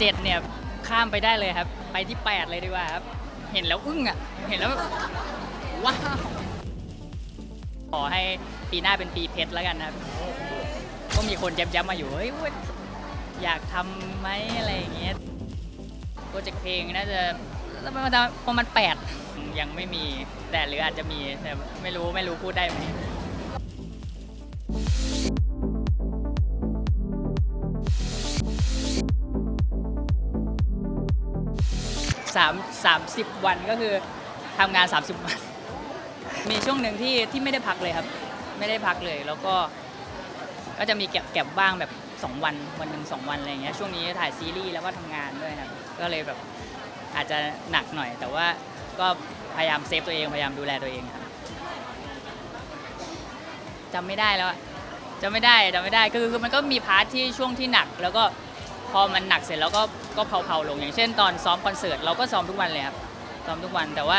7 เนี่ยข้ามไปได้เลยครับ ไปที่ 8 เลยดีกว่าครับ เห็นแล้วอึ้งอะ เห็นแล้วว้าว ขอให้ปีหน้าเป็นปีเพชรแล้วกันนะครับ ก็มีคนย้ำๆมาอยู่ เฮ้ยเว้ยอยากทำไหมอะไรอย่างเงี้ยโปรเจกต์เพลงน่าจะประมาณประมาณแปดยังไม่มีแต่หรืออาจจะมีแต่ไม่รู้ไม่รู้พูดได้ไหม สามสามสิบวันก็คือทำงาน 30 วัน มีช่วงหนึ่งที่ที่ไม่ได้พักเลยครับ ไม่ได้พักเลยแล้วก็ก็จะมีเก็บเก็บบ้างแบบ 2 วันวันหนึ่งสองวันอะไรอย่างเงี้ยช่วงนี้ถ่ายซีรีส์แล้วก็ทำงานด้วยครับก็เลยแบบอาจจะหนักหน่อย แต่ว่าก็พยายามเซฟตัวเองพยายามดูแลตัวเองครับจำไม่ได้แล้วอะจำไม่ได้จำไม่ได้คือคือมันก็มีพาร์ทที่ช่วงที่หนัก แล้วก็ พอมันหนักเสร็จแล้วก็ก็เผาๆลงอย่างเช่น ตอนซ้อมคอนเสิร์ตเราก็ซ้อมทุกวันเลยครับซ้อมทุกวันแต่ว่า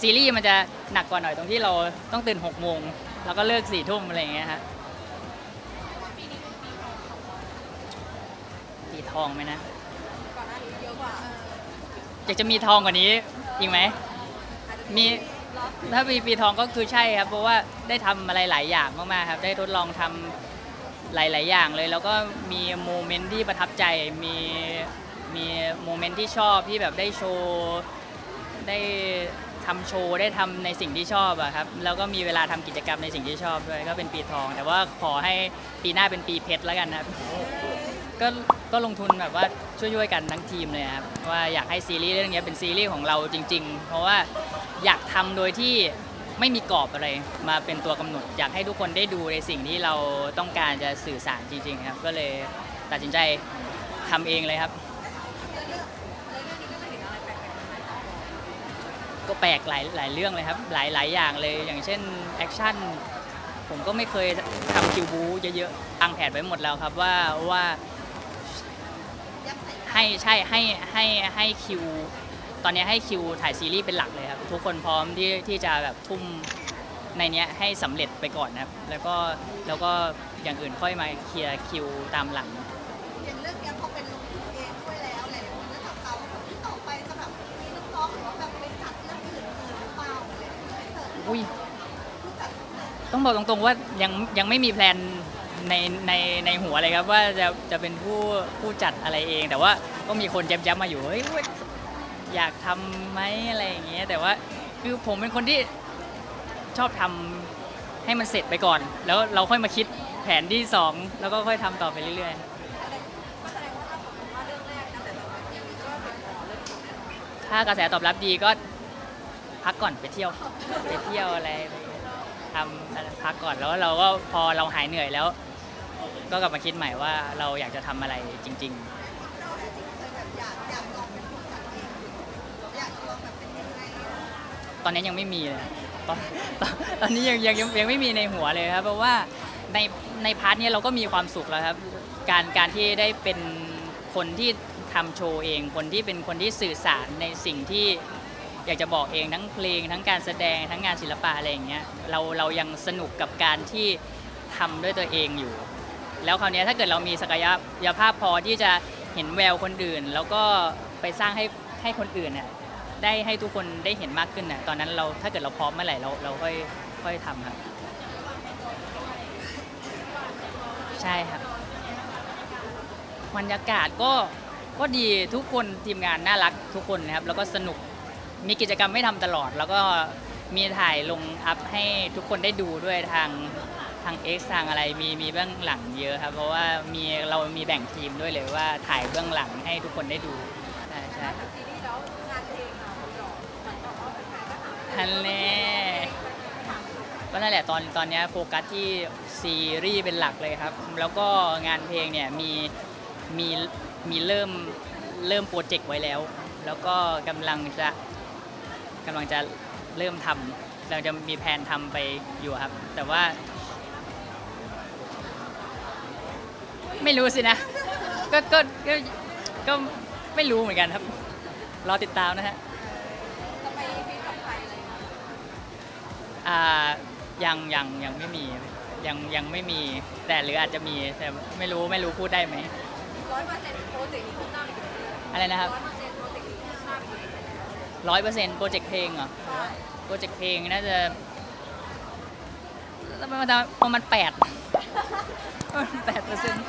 ซีรีส์มันจะหนักกว่าหน่อยตรงที่เราต้องตื่น6กโมงแล้วก็เลิกสี่ทุ่มอะไรอย่างเงี้ยฮะปีทองไหมนะก่อนหน้านี้เยอะกว่าอยากจะมีทองกว่านี้อีกไหมมีถ้ามีปีทองก็คือใช่ครับ เพราะว่าได้ทำอะไรหลายอย่างมากๆครับ ได้ทดลองทำ หลาย ๆ อย่างเลย แล้วก็มีโมเมนต์ที่ประทับใจมีมีโมเมนต์ที่ชอบที่แบบได้โชว์ได้ทำโชว์ได้ทำในสิ่งที่ชอบอะครับแล้วก็มีเวลาทำกิจกรรมในสิ่งที่ชอบด้วยก็เป็นปีทอง แต่ว่าขอให้ปีหน้าเป็นปีเพชรแล้วกันครับ ก็ก็ลงทุนแบบว่าช่วยๆกันทั้งทีมเลยครับว่าอยากให้ซีรีส์เรื่องนี้เป็นซีรีส์ของเราจริง ๆ เพราะว่าอยากทำโดยที่ ไม่มีกรอบอะไรมาเป็นตัวกำหนด อยากให้ทุกคนได้ดูในสิ่งที่เราต้องการจะสื่อสารจริงๆครับ ก็เลยตัดสินใจทำเองเลยครับ ก็แปลกหลายหลายเรื่องเลยครับ หลายหลายอย่างเลยอย่างเช่นแอคชั่นผมก็ไม่เคยทำคิวบูเยอะๆตั้งแผนไว้หมดแล้วครับว่าว่าให้ใช่ให้ให้ให้คิว ตอนนี้ให้คิวถ่ายซีรีส์เป็นหลักเลยครับ ทุกคนพร้อมที่ที่จะแบบทุ่มในเนี้ยให้สำเร็จไปก่อนนะครับ แล้วก็แล้วก็อย่างอื่นค่อยมาเคลียร์คิวตามหลังอย่างเรื่องเนี้ยพอเป็นลงทุนเองด้วยแล้วหลายๆคนก็จับตาว่าแบบที่ต่อไปจะแบบมีลูกน้องหรือว่าแบบไปจัดเรื่องอื่นเลยหรือเปล่าอะไรอย่างเงี้ยเกิดอุ้ยผู้จัดทั้งนั้นต้องบอกตรงๆว่ายังยังไม่มีแพลนในในในหัวเลยครับว่าจะจะเป็นผู้ผู้จัดอะไรเอง แต่ว่าก็มีคนย้ำๆมาอยู่เฮ้ยเว้ย อยากทำไหมอะไรอย่างเงี้ยแต่ว่าคือผมเป็นคนที่ชอบทำให้มันเสร็จไปก่อน แล้วเราค่อยมาคิดแผนที่สองแล้วก็ค่อยทำต่อไปเรื่อยๆ ถ้ากระแสตอบรับดีก็พักก่อนไปเที่ยวไปเที่ยวอะไรทำพักก่อนแล้วเราก็พอเราหายเหนื่อยแล้ว ก็กลับมาคิดใหม่ว่าเราอยากจะทำอะไรจริง ๆ ตอนนี้ยังไม่มีเลยตอนตอนตอนนี้ยังยังยังยังไม่มีในหัวเลยครับ เพราะว่าในในพาร์ทนี้เราก็มีความสุขแล้วครับ การการที่ได้เป็นคนที่ทำโชว์เอง คนที่เป็นคนที่สื่อสารในสิ่งที่อยากจะบอกเองทั้งเพลง ทั้งการแสดงทั้งงานศิลปะอะไรอย่างเงี้ยเราเรายังสนุกกับการที่ทำด้วยตัวเองอยู่ แล้วคราวนี้ถ้าเกิดเรามีศักยภาพพอที่จะเห็นแววคนอื่น แล้วก็ไปสร้างให้ให้คนอื่นน่ะ ได้ให้ทุกคนได้เห็นมากขึ้นน่ะตอนนั้นเราถ้าเกิดเราพร้อมเมื่อไหร่เราเราค่อยค่อยทำครับ ใช่ครับบรรยากาศก็ก็ดีทุกคนทีมงานน่ารักทุกคนนะครับ แล้วก็สนุกมีกิจกรรมไม่ทำตลอด แล้วก็มีถ่ายลงอัพให้ทุกคนได้ดูด้วยทางทาง X ทางอะไรมีมีเบื้องหลังเยอะครับ เพราะว่ามีเรามีแบ่งทีมด้วยเลยว่าถ่ายเบื้องหลังให้ทุกคนได้ดูใช่ใช่ ฮันแน่ก็นั่นแหละตอนตอนนี้โฟกัสที่ซีรีส์เป็นหลักเลยครับ แล้วก็งานเพลงเนี่ยมีมีมีเริ่มเริ่มโปรเจกต์ไว้แล้ว แล้วก็กำลังจะกำลังจะเริ่มทำเราจะมีแผนทำไปอยู่ครับ แต่ว่า ไม่รู้สินะ ก็ก็ก็ก็ไม่รู้เหมือนกันครับ รอติดตามนะฮะ อ่ายังยังยังไม่มียังยังไม่มีแต่หรืออาจจะมีแต่ไม่รู้ไม่รู้พูดได้ไหมร้อยเปอร์เซ็นต์โปรเจกต์นี้คุณหน้ากี่เปอร์เซ็นต์อะไรนะครับ ร้อยเปอร์เซ็นต์โปรเจกต์เพลงเหรอโปรเจกต์เพลงน่าจะประมาณประมาณแปดแปดเปอร์เซ็นต์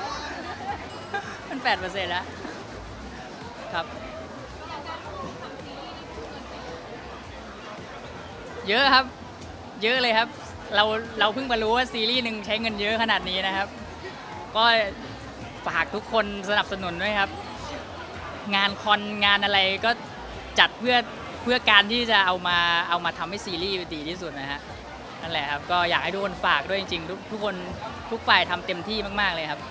มันแปดเปอร์เซ็นต์แล้วครับ เยอะครับ เยอะเลยครับ เราเราเพิ่งมารู้ว่าซีรีส์หนึ่งใช้เงินเยอะขนาดนี้นะครับ ก็ฝากทุกคนสนับสนุนด้วยครับ งานคอนงานอะไรก็จัดเพื่อเพื่อการที่จะเอามาเอามาทำให้ซีรีส์ดีที่สุดนะฮะนั่นแหละครับก็อยากให้ทุกคนฝากด้วยจริงๆทุกทุกคนทุกฝ่ายทำเต็มที่มากๆเลยครับ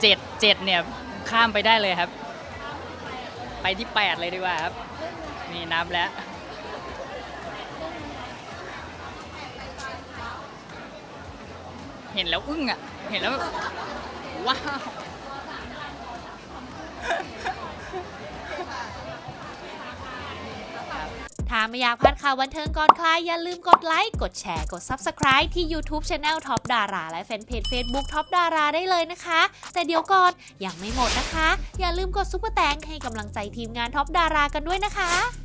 เจ็ดเจ็ดเนี่ยข้ามไปได้เลยครับ ไปที่แปดเลยดีกว่าครับ นี่นับแล้ว เห็นแล้วอึ้งอะ เห็นแล้วแบบว้าว ถ้าไม่อยากพลาดข่าวบันเทิงก่อนใครอย่าลืมกดไลค์ กดแชร์ กด Subscribe ที่ YouTube Channel Top Dara และแฟนเพจ Facebook Top Dara ได้เลยนะคะ แต่เดี๋ยวก่อน ยังไม่หมดนะคะ อย่าลืมกดซุปเปอร์แตงให้กำลังใจทีมงาน Top Dara กันด้วยนะคะ